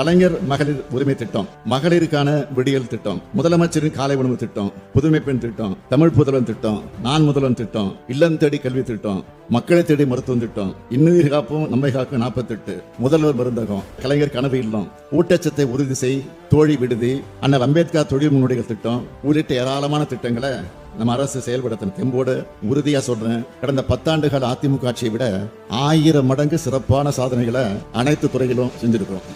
கலைஞர் மகளிர் உரிமை திட்டம் மகளிருக்கான விடியல் திட்டம் முதலமைச்சரின் காலை உணவு திட்டம் புதுமை பெண் திட்டம் தமிழ் புதலன் திட்டம் நான் முதலன் திட்டம் இல்லம் தேடி கல்வி திட்டம் மக்களை தேடி மருத்துவம் திட்டம் இன்னுயிர் காப்போம் நம்மை காக்கும் நாற்பத்தெட்டு முதல்வர் மருந்தகம் கலைஞர் கனவு இல்லம் ஊட்டச்சத்தை உறுதி செய் தோழி விடுதி அண்ணல் அம்பேத்கர் தொழில் முன்னோடிகள் திட்டம் உள்ளிட்ட ஏராளமான திட்டங்களை நம்ம அரசு செயல்படுத்தின தெம்போடு உறுதியா சொல்றேன். கடந்த பத்தாண்டுகள் அதிமுக ஆட்சியை விட ஆயிரம் மடங்கு சிறப்பான சாதனைகளை அனைத்து துறையிலும் செஞ்சிருக்கிறோம்.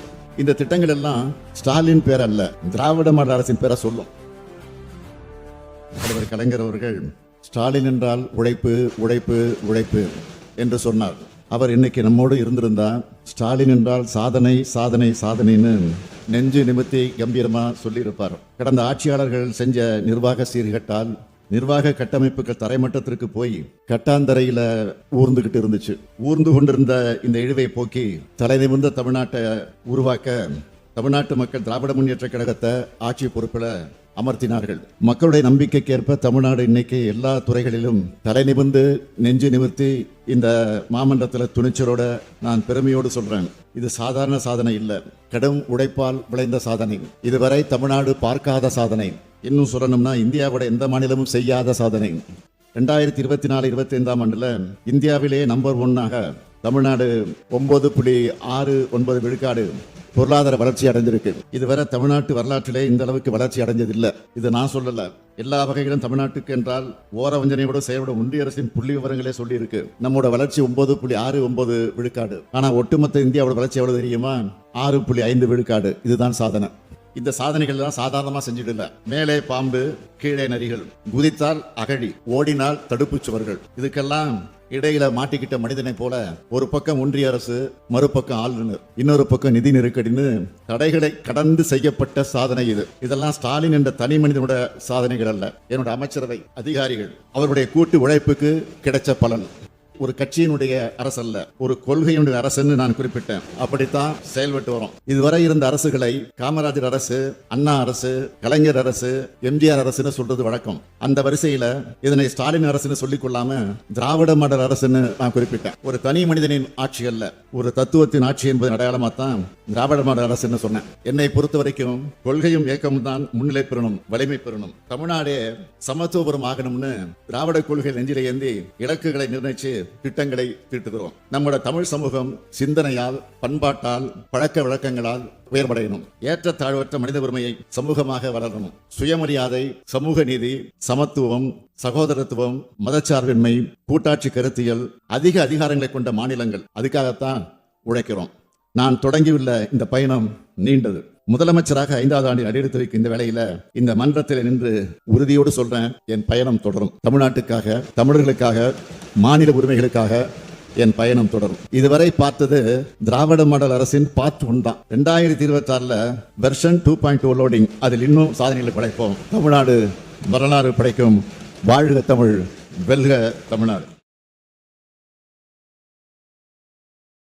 இந்த திட்டங்கள் எல்லாம் ஸ்டாலின் பேர் அல்ல திராவிட மாடல் அரசின் பேரை சொல்லும். தலைவர் கலைஞர் அவர்கள் ஸ்டாலின் என்றால் உழைப்பு உழைப்பு உழைப்பு என்று சொன்னார். அவர் இன்னைக்கு நம்மோடு இருந்திருந்தால் ஸ்டாலின் என்றால் சாதனை சாதனை சாதனைன்னு நெஞ்சு நிமித்தி கம்பீரமா சொல்லியிருப்பார். கடந்த ஆட்சியாளர்கள் செஞ்ச நிர்வாக சீர்கட்டால் நிர்வாக கட்டமைப்புகள் தரைமட்டத்திற்கு போய் கட்டாந்தரையில ஊர்ந்துகிட்டு இருந்துச்சு. ஊர்ந்து கொண்டிருந்த இந்த இழிவை போக்கி தலை நிமிர்ந்த தமிழ்நாட்டை உருவாக்க தமிழ்நாட்டு மக்கள் திராவிட முன்னேற்ற கழகத்தை ஆட்சி பொறுப்பில் அமர்த்தினார்கள். மக்களுடைய நம்பிக்கைக்கேற்ப தமிழ்நாடு இன்னைக்கு எல்லா துறைகளிலும் தலை நிமிர்ந்து நெஞ்சு நிமிர்த்தி இந்த மாமன்றத்தில் துணிச்சலோட நான் பெருமையோடு சொல்றேன். இது சாதாரண சாதனை இல்லை. கடும் உழைப்பால் விளைந்த சாதனை. இதுவரை தமிழ்நாடு பார்க்காத சாதனை. இன்னும் சொல்லணும்னா இந்தியாவோட எந்த மாநிலமும் செய்யாத சாதனை. ரெண்டாயிரத்தி இருபத்தி நாலு இருபத்தி ஐந்தாம் ஆண்டுல இந்தியாவிலே நம்பர் ஒன்னாக தமிழ்நாடு ஒன்பது புள்ளி ஆறு ஒன்பது விழுக்காடு பொருளாதார வளர்ச்சி அடைஞ்சிருக்கு. இதுவரை தமிழ்நாட்டு வரலாற்றிலே இந்த அளவுக்கு வளர்ச்சி அடைஞ்சதில்லை. இது நான் சொல்லல. எல்லா வகைகளும் தமிழ்நாட்டுக்கு என்றால் ஓர வஞ்சனையோட செயல்பட ஒன்றிய அரசின் புள்ளி விவரங்களே சொல்லி இருக்கு நம்மோட வளர்ச்சி ஒன்பது புள்ளி ஆறு ஒன்பது விழுக்காடு. ஆனா ஒட்டுமொத்த இந்தியாவோட வளர்ச்சி எவ்வளவு தெரியுமா? ஆறு புள்ளி ஐந்து விழுக்காடு. இதுதான் சாதனை. இந்த சாதனைகள் எல்லாம் சாதாரணமா செஞ்சிடல மேலே பாம்பு கீழே நரிகள். குதித்தால் அகழி ஓடினால் தடுப்புச் சுவர்கள். இதுக்கெல்லாம் இடையில மாட்டிக்கிட்ட மனிதனை போல ஒரு பக்கம் ஒன்றிய அரசு மறுபக்கம் ஆளுநர் இன்னொரு பக்கம் நிதி நெருக்கடின்னு தடைகளை கடந்து செய்யப்பட்ட சாதனை இது. இதெல்லாம் ஸ்டாலின் என்ற தனி மனிதனோட சாதனைகள் அல்ல. என்னோட அமைச்சரவை அதிகாரிகள் அவருடைய கூட்டு உழைப்புக்கு கிடைச்ச பலன். ஒரு கட்சியினுடைய அரசல்ல ஒரு கொள்கையினுடைய அரசுன்னு நான் குறிப்பிட்டேன். அப்படித்தான் செயல்பட்டு வரும். இதுவரை இருந்த அரசுகளை காமராஜர் அரசு அண்ணா அரசு கலைஞர் அரசு எம்ஜிஆர் அரசுன்னு சொல்றது வழக்கம். அந்த வரிசையில இதனை ஸ்டாலின் அரசுன்னு சொல்லிக் கொள்ளாம திராவிட மாடல் அரசுன்னு நான் குறிப்பிட்டேன். ஒரு தனி மனிதனின் ஆட்சி அல்ல ஒரு தத்துவத்தின் ஆட்சி என்பது அடையாளமா தான் திராவிட மாடல் அரசுன்னு சொன்னேன். என்னை பொறுத்த வரைக்கும் கொள்கையும் இயக்கமும் தான் முன்னிலை பெறணும் வலிமை பெறணும். தமிழ்நாடே சமத்துவபுரம் ஆகணும்னு திராவிட கொள்கை நெஞ்சில ஏந்தி இலக்குகளை நிர்ணயிச்சு திட்டங்களை தீட்டுகிறோம். நம்முடைய தமிழ் சமூகம் சிந்தனையால் பண்பாட்டால் பழக்க வழக்கங்களால் உயர்வடையணும் ஏற்றத்தாழ்வற்ற மனித உரிமையை சமூகமாக வளரணும். சுயமரியாதை சமூக நீதி சமத்துவம் சகோதரத்துவம் மதச்சார்பின்மை கூட்டாட்சி கருத்தியல் அதிக அதிகாரங்களை கொண்ட மாநிலங்கள் அதுக்காகத்தான் உழைக்கிறோம். நான் தொடங்கியுள்ள இந்த பயணம் நீண்டது. முதலமைச்சராக ஐந்தாவது ஆண்டில் அடியெடுத்து வைக்கும் இந்த வேலையில இந்த மன்றத்தில் நின்று உறுதியோடு சொல்றேன் என் பயணம் தொடரும். தமிழ்நாட்டுக்காக தமிழர்களுக்காக மாநில உரிமைகளுக்காக என் பயணம் தொடரும். இதுவரை பார்த்தது திராவிட மாடல் அரசின் பார்ட் ஒன் தான். ரெண்டாயிரத்தி இருபத்தி ஆறுல version two point two loading அதில் இன்னும் சாதனைகளை படைப்போம். தமிழ்நாடு வரலாறு படைக்கும் வாழ்க தமிழ் வெல்க தமிழ்நாடு.